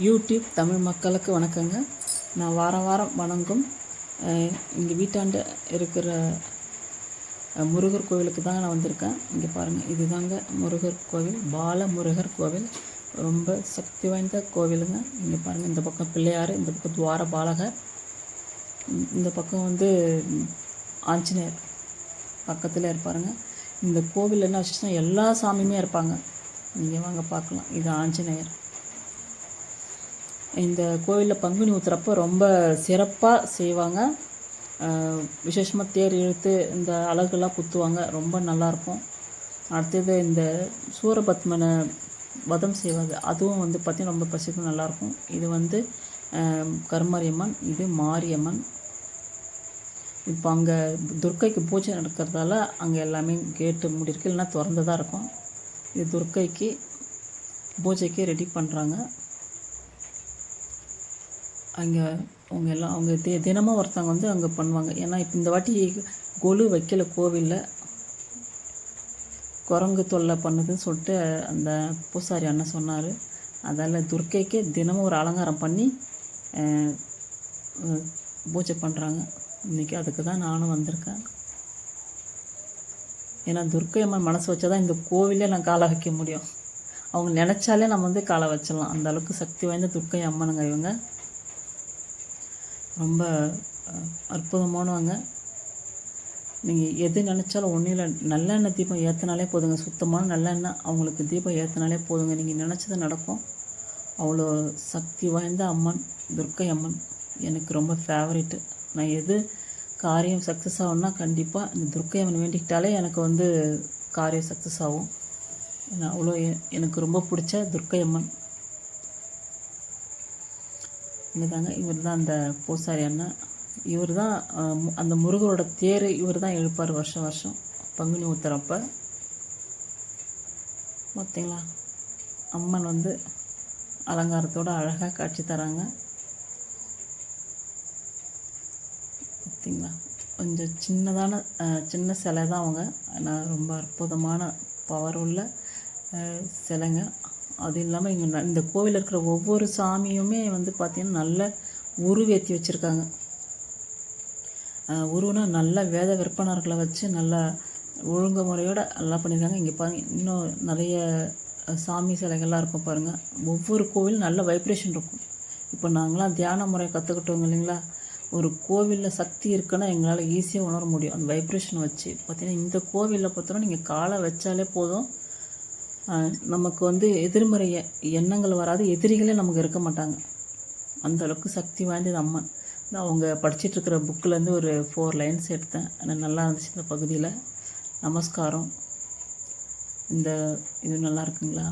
YouTube Tamil மக்களுக்கு வணக்கங்க. நான் வாரம் வாரம் வணங்கும். இங்கே வீட்டாண்ட இருக்கிற முருகர் கோவிலுக்கு தாங்க நான் வந்திருக்கேன். இங்கே பாருங்கள் இதுதாங்க முருகர் கோவில் பால முருகர் கோவில். ரொம்ப சக்தி வாய்ந்த கோவிலுங்க. இங்கே பாருங்கள் இந்த பக்கம் பிள்ளையார் இந்த பக்கம் துவார பாலகர். இந்த- பக்கம் வந்து ஆஞ்சநேயர் பக்கத்தில் இருப்பாருங்க இந்த கோவில் என்ன வச்சுன்னா எல்லா சாமியுமே இருப்பாங்க. நீங்கள் வாங்க பார்க்கலாம் இது ஆஞ்சநேயர். இந்த கோவிலில் பங்குனி ஊத்துறப்ப ரொம்ப சிறப்பாக செய்வாங்க. விசேஷமாக தேர் இழுத்து இந்த அழகுலாம் குத்துவாங்க. ரொம்ப நல்லாயிருக்கும். அடுத்தது இந்த சூரபத்மனை வதம் செய்வாங்க. அதுவும் வந்து பார்த்திங்கன்னா ரொம்ப பசிக்கும் நல்லாயிருக்கும். இது வந்து கருமாரியம்மன் இது மாரியம்மன். இப்போ அங்கே துர்க்கைக்கு பூஜை நடக்கிறதால அங்கே எல்லாமே கேட்டு மூடிருக்கு இல்லைன்னா திறந்து தான் இருக்கும். இது துர்க்கைக்கு பூஜைக்கு ரெடி பண்ணுறாங்க அங்கே அவங்க எல்லாம் அவங்க தி தினமும் ஒருத்தவங்க வந்து அங்கே பண்ணுவாங்க. ஏன்னா இப்போ இந்த வாட்டி கொலு வைக்கல கோவிலில். குரங்கு தொல்லை பண்ணுதுன்னு சொல்லிட்டு அந்த பூசாரி அண்ணன் சொன்னார். அதால் துர்க்கைக்கே தினமும் ஒரு அலங்காரம் பண்ணி பூஜை பண்ணுறாங்க இன்றைக்கி அதுக்கு தான் நானும் வந்திருக்கேன். ஏன்னா துர்க்கை அம்மன் மனசு வச்சா தான் இந்த கோவிலே நான் காலை வைக்க முடியும். அவங்க நினச்சாலே நம்ம வந்து காலை வச்சிடலாம். அந்த அளவுக்கு சக்தி வாய்ந்த துர்க்கை அம்மனுங்க இவங்க. ரொம்ப அற்புதமானவங்க. நீங்கள் எது நினச்சாலும் ஒன்றும் இல்லை நல்லெண்ணெய் தீபம் ஏற்றினாலே போதுங்க. சுத்தமான நல்லெண்ணெய் அவங்களுக்கு தீபம் ஏற்றினாலே போதுங்க. நீங்கள் நினச்சது நடக்கும். அவ்வளோ சக்தி வாய்ந்த அம்மன் துர்க்கை அம்மன். எனக்கு ரொம்ப ஃபேவரெட்டு நான் எது காரியம் சக்ஸஸ் ஆகும்னா கண்டிப்பாக இந்த துர்க்கை அம்மன் வேண்டிக்கிட்டாலே எனக்கு வந்து காரியம் சக்ஸஸ் ஆகும். அவ்வளோ எனக்கு ரொம்ப பிடிச்ச துர்க்கை அம்மன். இங்கே தாங்க இவர் தான் அந்த பூசாரி அண்ணன் இவர் தான் அந்த முருகரோட தேர் இவர் தான் எழுப்பார் வருஷம் வருஷம். பங்குனி ஊத்துறப்ப. பார்த்தீங்களா அம்மன் வந்து அலங்காரத்தோட அழகாக காட்சி தராங்க. பார்த்திங்களா கொஞ்சம் சின்னதான சின்ன சிலை தான் அவங்க. ஆனால் ரொம்ப அற்புதமான பவர் உள்ள சிலைங்க. அது இல்லாமல் இங்கே இந்த கோவிலில் இருக்கிற ஒவ்வொரு சாமியுமே வந்து பார்த்திங்கன்னா நல்ல உருவேற்றி வச்சுருக்காங்க. உருவனா நல்ல வேத விற்பனர்களை வச்சு நல்ல ஒழுங்கு முறையோடு நல்லா பண்ணியிருக்காங்க இங்கே பாருங்க இன்னும் நிறைய சாமி சிலைகள்லாம் இருக்கும் பாருங்கள் ஒவ்வொரு கோவிலும் நல்ல வைப்ரேஷன் இருக்கும். இப்போ நாங்களாம் தியான முறை கற்றுக்கிட்டோங்க இல்லைங்களா? ஒரு கோவிலில் சக்தி இருக்குன்னா எங்களால் ஈஸியாக உணர முடியும். அந்த வைப்ரேஷன் வச்சு. பார்த்தீங்கன்னா இந்த கோவிலில் பார்த்தோன்னா நீங்கள் காலை வச்சாலே போதும். நமக்கு வந்து எதிர்மறை எண்ணங்கள் வராது எதிரிகளே நமக்கு இருக்க மாட்டாங்க. அந்த அளவுக்கு சக்தி வாய்ந்தது அம்மன். நான் அவங்க படிச்சிட்ருக்கிற புக்கிலேருந்து ஒரு ஃபோர் லைன்ஸ் எடுத்தேன். ஆனால் நல்லா இருந்துச்சு இந்த பகுதியில். நமஸ்காரம். இந்த இது நல்லா இருக்குங்களா?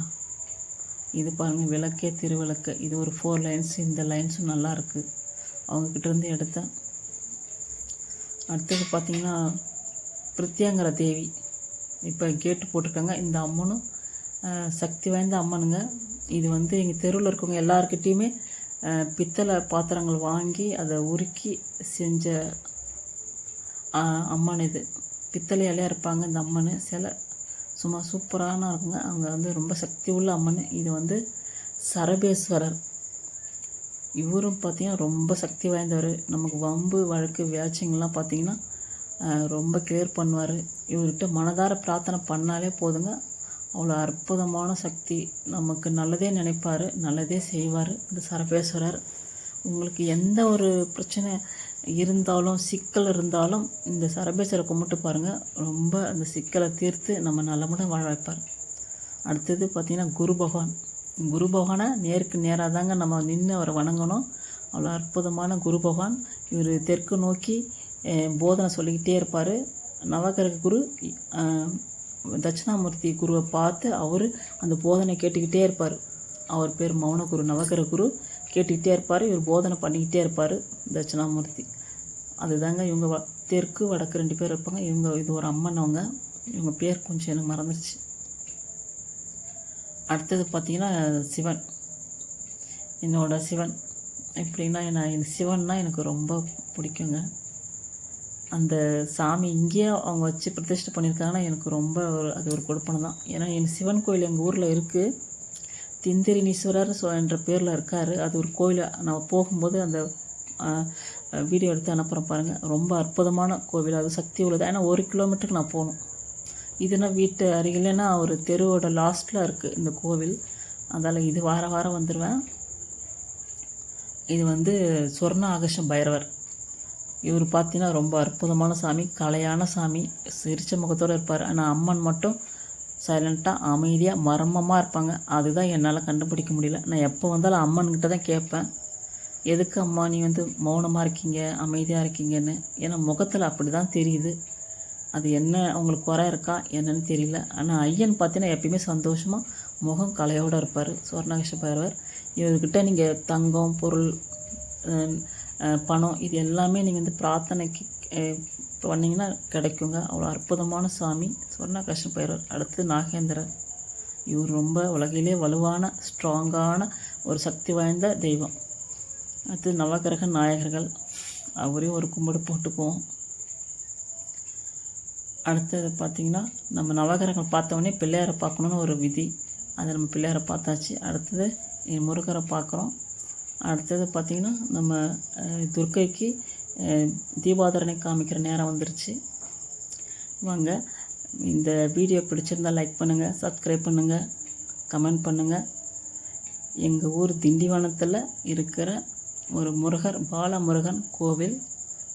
இது பாருங்கள் விளக்கே திருவிளக்கு. இது ஒரு ஃபோர் லைன்ஸ் இந்த லைன்ஸும் நல்லா இருக்குது அவங்கக்கிட்டேருந்து எடுத்தேன். அடுத்தது பார்த்திங்கன்னா பிரித்தியாங்கிற தேவி. இப்போ கேட்டு போட்டிருக்காங்க. இந்த அம்மனும் சக்தி வாய்ந்த அம்மனுங்க. இது வந்து எங்கள் தெருவில் இருக்கவங்க எல்லாருக்கிட்டேயுமே பித்தளை பாத்திரங்கள் வாங்கி அதை உருக்கி செஞ்ச அம்மன் இது. பித்தளையாலே இருப்பாங்க இந்த அம்மன். சிலை சும்மா சூப்பரான இருக்குங்க. அவங்க வந்து ரொம்ப சக்தி உள்ள அம்மன். இது வந்து சரபேஸ்வரர். இவரும் பார்த்தீங்கன்னா ரொம்ப சக்தி வாய்ந்தவர். நமக்கு வம்பு வழக்கு வியாச்சிங்கெல்லாம் பார்த்தீங்கன்னா ரொம்ப கிளியர் பண்ணுவார். இவர்கிட்ட மனதார பிரார்த்தனை பண்ணாலே போதுங்க. அவ்வளோ அற்புதமான சக்தி. நமக்கு நல்லதே நினைப்பார் நல்லதே செய்வார் இந்த சரபேஸ்வரர் உங்களுக்கு எந்த ஒரு பிரச்சனை இருந்தாலும் சிக்கல் இருந்தாலும் இந்த சரபேஸ்வரை கும்பிட்டு பாருங்கள் ரொம்ப அந்த சிக்கலை தீர்த்து நம்ம நல்லமுடன் வாழ வைப்பார். அடுத்தது பார்த்திங்கன்னா குரு பகவான். குரு பகவானை நேருக்கு நேராக தாங்க நம்ம நின்று அவரை வணங்கணும். அவ்வளோ அற்புதமான குரு பகவான். இவர் தெற்கு நோக்கி போதனை சொல்லிக்கிட்டே இருப்பார். நவகிரக குரு தட்சிணாமூர்த்தி குருவை பார்த்து அவர் அந்த போதனை கேட்டுக்கிட்டே இருப்பார். அவர் பேர் மௌன குரு குரு. கேட்டுக்கிட்டே இருப்பார் இவர் போதனை பண்ணிக்கிட்டே இருப்பார் தட்சிணாமூர்த்தி. அதுதாங்க இவங்க வ தெற்கு வடக்கு ரெண்டு பேர் இருப்பாங்க. இவங்க இது ஒரு அம்மன் அவங்க. இவங்க பேர் கொஞ்சம் எனக்கு மறந்துடுச்சு அடுத்தது பார்த்தீங்கன்னா சிவன். என்னோட சிவன். எப்படின்னா என்ன சிவன்னா எனக்கு ரொம்ப பிடிக்குங்க. அந்த சாமி இங்கேயே அவங்க வச்சு பிரதிஷ்டை பண்ணியிருக்காங்கன்னா எனக்கு ரொம்ப ஒரு அது ஒரு கொடுப்பனை தான் ஏன்னா என் சிவன் கோயில் எங்கள் ஊரில் இருக்குது திந்திரினீஸ்வரர் சொ என்ற பேரில் இருக்கார். அது ஒரு கோயில். நான் போகும்போது அந்த வீடியோ எடுத்து அனுப்புகிறேன் பாருங்கள் ரொம்ப அற்புதமான கோவில். அது சக்தி உள்ளது. ஏன்னா ஒரு கிலோமீட்டருக்கு நான் போகணும். இதுனா வீட்டு அருகிலேனா ஒரு தெருவோட லாஸ்ட்டில் இருக்குது இந்த கோவில். அதால் இது வார வாரம் வந்துடுவேன் இது வந்து சொர்ண ஆகர்ஷம் பைரவர். இவர் பார்த்தீங்கன்னா ரொம்ப அற்புதமான சாமி கலையான சாமி சிரிச்ச முகத்தோடு இருப்பார். ஆனால் அம்மன் மட்டும் சைலண்ட்டாக அமைதியாக மர்மமாக இருப்பாங்க. அதுதான் என்னால் கண்டுபிடிக்க முடியல. நான் எப்போ வந்தாலும் அம்மன்கிட்ட தான் கேட்பேன். எதுக்கு அம்மா நீ வந்து மௌனமாக இருக்கீங்க அமைதியாக இருக்கீங்கன்னு? ஏன்னா முகத்தில் அப்படி தான் தெரியுது. அது என்ன அவங்களுக்கு குறை இருக்கா என்னன்னு தெரியல. ஆனால் ஐயன் பார்த்தீங்கன்னா எப்பயுமே சந்தோஷமாக முகம் கலையோடு இருப்பார். சுவர்ணகிருஷ்ண பைரவர். இவர்கிட்ட நீங்கள் தங்கம் பொருள் பணம் இது எல்லாமே நீங்கள் வந்து பிரார்த்தனைக்கு பண்ணிங்கன்னா கிடைக்குங்க. அவ்வளோ அற்புதமான சாமி. சுவர்ணகிருஷ்ண பைரவர் அடுத்து நாகேந்திரர். இவர் ரொம்ப உலகிலே வலுவான ஸ்ட்ராங்கான ஒரு சக்தி வாய்ந்த தெய்வம். அடுத்து நவகிரக நாயகர்கள். அவரையும் ஒரு கும்பிடு போட்டுக்குவோம். அடுத்தது பார்த்திங்கன்னா நம்ம நவகிரகங்கள் பார்த்தோன்னே பிள்ளையாரை பார்க்கணுன்னு ஒரு விதி. அதை நம்ம பிள்ளையாரை பார்த்தாச்சு. அடுத்தது முருகரை பார்க்குறோம். அடுத்தது பார்த்திங்கன்னா நம்ம துர்க்கைக்கு தீபாதரனை தீபாதரணை காமிக்கிற நேரம் வந்துருச்சு. வாங்க இந்த வீடியோ பிடிச்சிருந்தா லைக் பண்ணுங்கள் சப்ஸ்கிரைப் பண்ணுங்கள் கமெண்ட் பண்ணுங்கள் எங்கள் ஊர் திண்டிவனத்தில் இருக்கிற ஒரு முருகர் பாலமுருகன் கோவில்.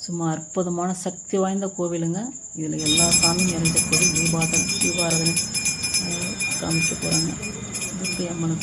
சும்மா அற்புதமான சக்தி வாய்ந்த கோவிலுங்க. இதில் எல்லா சாமியும் நிறைந்த கோவில். தீபாதன் தீபாரதனை காமிக்க போகிறாங்க துர்க்கை அம்மனுக்கு